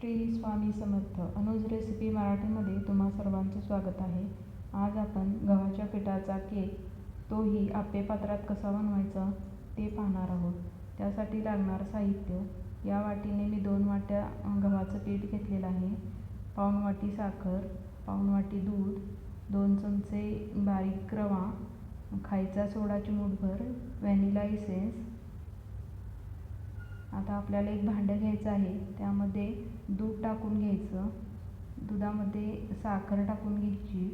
Shri Swami Samarth Anuj recipe मराठीमध्ये तुम्हा सर्वांचं स्वागत आहे. आज आपण गव्हाच्या पिठाचा केक तोही आप्पे पात्रात कसा बनवायचा ते पाहणार आहोत. त्यासाठी लागणार साहित्य. या वाटीने मी दोन वाट्या गव्हाचं पीठ घेतलेलं आहे. पाऊण वाटी साखर पाऊण वाटी दूध दोन चमचे बारीक रवा खायचा सोडा चिमूटभर व्हॅनिला इसेन्स आता आपल्याला एक भांडं घ्यायचं आहे. त्यामध्ये दूध टाकून घ्यायचं. दुधामध्ये साखर टाकून घ्यायची.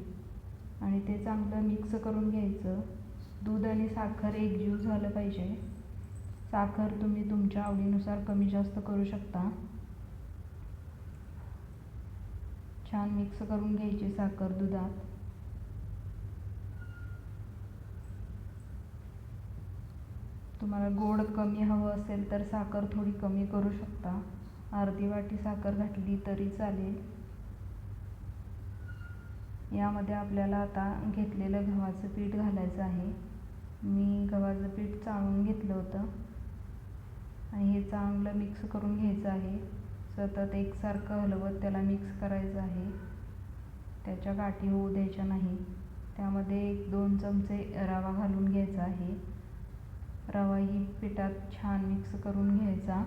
आणि ते चांगलं मिक्स करून घ्यायचं. दूध आणि साखर एकजीव झालं पाहिजे. साखर तुम्ही तुमच्या आवडीनुसार कमी जास्त करू शकता. छान मिक्स करून घ्यायची साखर दुधात. तुम्हाला गोड कमी हवं असेल तर साखर थोडी कमी करू शकता. अर्धी वाटी साखर घातली तरी चालेल. यामध्ये आपल्याला आता घेतलेलं गव्हाचं पीठ घालायचं आहे. मी गव्हाचं पीठ चाळून घेतलं होतं. आणि हे चांगलं मिक्स करून घ्यायचं आहे. सतत एकसारखं हलवत त्याला मिक्स करायचं आहे. त्याच्या गाठी होऊ द्यायच्या नाही. त्यामध्ये एक दोन चमचे रवा घालून घ्यायचा आहे. रवाही पिठात छान मिक्स करून घ्यायचा.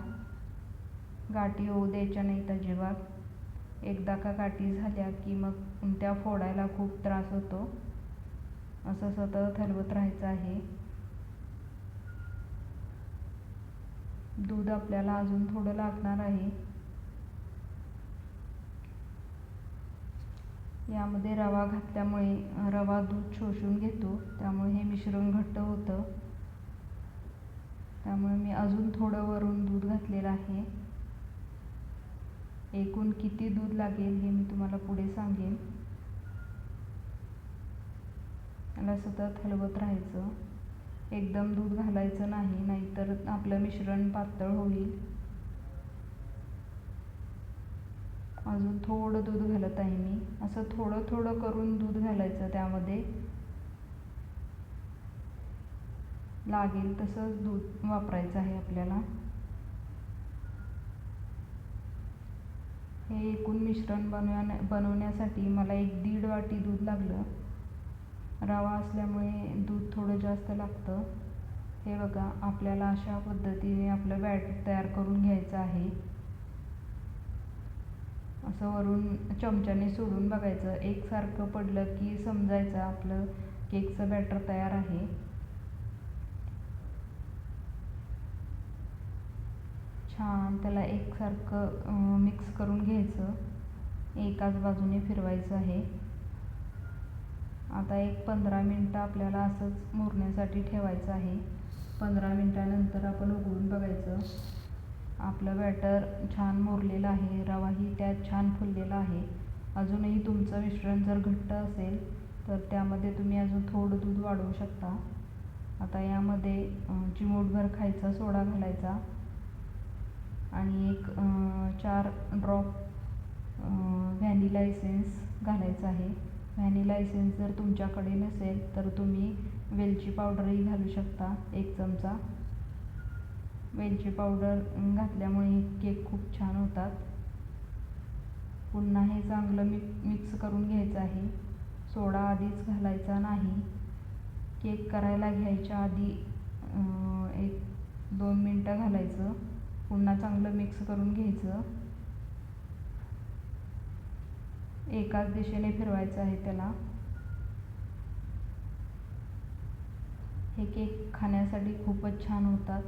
गाठी होऊ द्यायच्या नाहीत अजिबात. एकदा का गाठी झाल्या की मग त्या फोडायला खूप त्रास होतो. असं सतत हलवत राहायचं आहे. दूध आपल्याला अजून थोडं लागणार आहे. यामध्ये रवा घातल्यामुळे रवा दूध शोषून घेतो. त्यामुळे हे मिश्रण घट्ट होतं. त्यामुळे मी अजून थोडं वरून दूध घातलेलं आहे. एकूण किती दूध लागेल हे मी तुम्हाला पुढे सांगेन. मला सतत हलवत राहायचं. एकदम दूध घालायचं नाही नाहीतर आपलं मिश्रण पातळ होईल. अजून थोडं दूध घालत आहे मी. असं थोडं थोडं करून दूध घालायचं त्यामध्ये. लागेल तसंच दूध वापरायचं आहे आपल्याला. हे एकूण मिश्रण बनवण्या बनवण्यासाठी मला एक दीड वाटी दूध लागलं. रवा असल्यामुळे दूध थोडं जास्त लागतं. हे बघा आपल्याला अशा पद्धतीने आपलं बॅटर तयार करून घ्यायचं आहे. असं वरून चमच्याने सोडून बघायचं. एकसारखं पडलं की समजायचं आपलं केकचं बॅटर तयार आहे. छान त्याला एकसारखं मिक्स करून घ्यायचं. एकाच बाजूने फिरवायचं आहे. आता एक पंधरा मिनटं आपल्याला असंच मुरण्यासाठी ठेवायचं आहे. पंधरा मिनटानंतर आपण उघडून बघायचं. आपलं बॅटर छान मुरलेलं आहे. रवाही त्यात छान फुललेला आहे. अजूनही तुमचं मिश्रण जर घट्ट असेल तर त्यामध्ये तुम्ही अजून थोडं दूध वाढवू शकता. आता यामध्ये चिमूटभर खायचा सोडा घालायचा. आणि एक चार ड्रॉप व्हॅनिला एसेन्स घालायचा आहे. व्हॅनिला एसेन्स जर तुमच्याकडे नसेल तर तुम्ही वेलची पावडरही घालू शकता एक चमचा. वेलची पावडर घातल्यामुळे केक खूप छान होतात. पुन्हा हे चांगलं मिक मिक्स करून घ्यायचं आहे. सोडा आधीच घालायचा नाही. केक करायला घ्यायच्या आधी एक दोन मिनटं घालायचं. पुन्हा चांगलं मिक्स करून घ्यायचं. एकाच दिशेने फिरवायचं आहे त्याला. हे केक खाण्यासाठी खूपच छान होतात.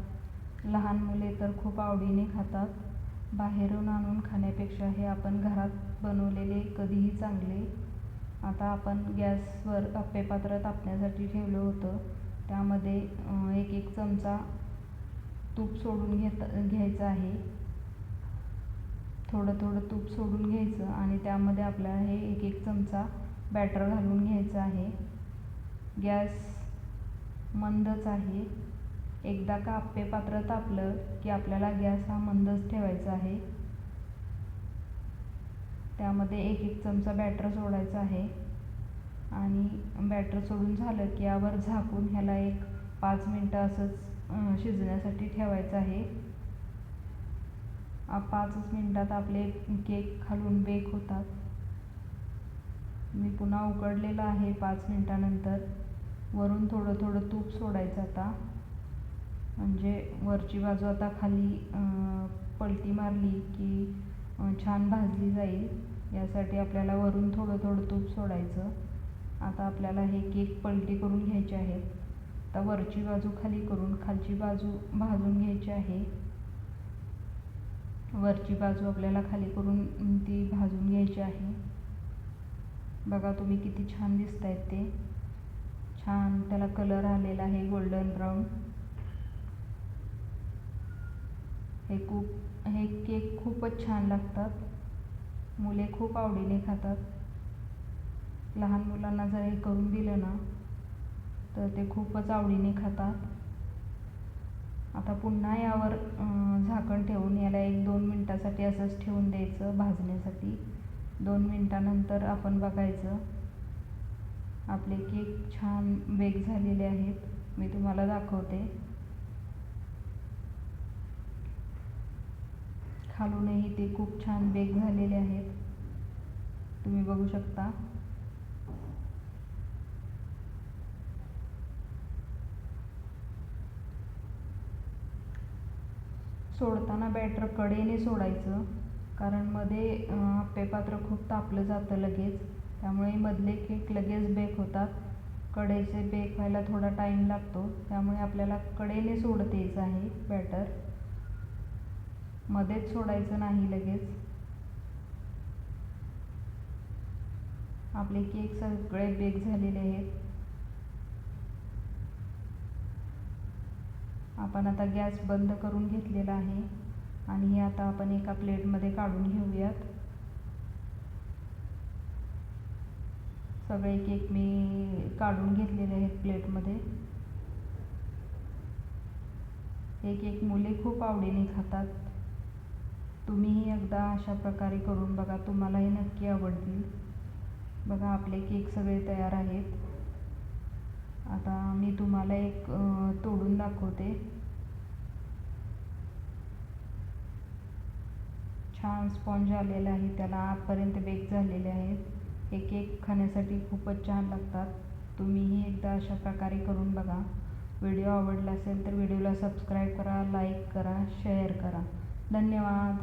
लहान मुले तर खूप आवडीने खातात. बाहेरून आणून खाण्यापेक्षा हे आपण घरात बनवलेले कधीही चांगले. आता आपण गॅसवर आप्पेपात्र तापण्यासाठी ठेवलं होतं. त्यामध्ये एक एक चमचा तूप सोडून घेत घ्यायचं आहे. थोडं थोडं तूप सोडून घ्यायचं आणि त्यामध्ये आपल्याला हे एक एक चमचा बॅटर घालून घ्यायचं आहे. गॅस मंदच आहे. एकदा का आप्पे पात्र तापलं की आपल्याला गॅस हा मंदच ठेवायचा आहे. त्यामध्ये एक एक चमचा बॅटर सोडायचा आहे. आणि बॅटर सोडून झालं की यावर झाकून ह्याला एक पाच मिनटं असंच शिजण्यासाठी ठेवायचं आहे. पाचच मिनटात आपले केक खालून बेक होतात. मी पुन्हा उकडलेलं आहे पाच मिनटानंतर. वरून थोडं थोडं तूप सोडायचं आता. म्हणजे वरची बाजू आता खाली पलटी मारली की छान भाजली जाईल. यासाठी आपल्याला वरून थोडं थोडं तूप सोडायचं. आता आपल्याला हे केक पलटी करून घ्यायचे आहेत. आता वरची बाजू खाली करून खालची बाजू भाजून घ्यायची आहे. वरची बाजू आपल्याला खाली करून ती भाजून घ्यायची आहे. बघा तुम्ही किती छान दिसत आहेत ते. छान त्याला कलर आलेला आहे गोल्डन ब्राऊन. हे खूप हे केक खूपच छान लागतात. मुले खूप आवडीने खातात. लहान मुलांना जर हे करून दिलं ना तर ते खूपच आवडीने खातात. आता पुन्हा यावर झाकण ठेवून याला एक दोन मिनटासाठी असंच ठेवून द्यायचं भाजण्यासाठी. दोन मिनटानंतर आपण बघायचं. आपले केक छान बेक झालेले आहेत. मी तुम्हाला दाखवते. खालूनही ते खूप छान बेक झालेले आहेत. तुम्ही बघू शकता. सोडताना बॅटर कडेने सोडायचं. कारण मध्ये आप्पेपात्र खूप तापलं जातं लगेच. त्यामुळे मधले केक लगेच बेक होतात. कडेचे बेक व्हायला थोडा टाईम लागतो. त्यामुळे आपल्याला कडेने सोडत यायचं आहे बॅटर मध्येच सोडायचं नाही लगेच. आपले केक सगळे बेक झालेले आहेत. आपण आता गॅस बंद करून घेतलेला आहे आणि हे आता आपण एका प्लेटमध्ये काढून घेऊयात. सगळे केक मी काढून घेतलेले आहेत प्लेटमध्ये. हे एक मुले खूप आवडीने खातात. तुम्हीही एकदा अशा प्रकारे करून बघा तुम्हालाही नक्की आवडतील. बघा आपले केक सगळे तयार आहेत. आता मी तुम्हाला एक तोडून दाखवते. छान स्पॉन्ज आलेला आहे त्याला आतपर्यंत बेक झालेले आहेत. एक एक खाण्यासाठी खूपच छान लागतात. तुम्हीही एकदा अशा प्रकारे करून बघा. व्हिडिओ आवडला असेल तर व्हिडिओला सबस्क्राईब करा लाईक करा शेअर करा. धन्यवाद.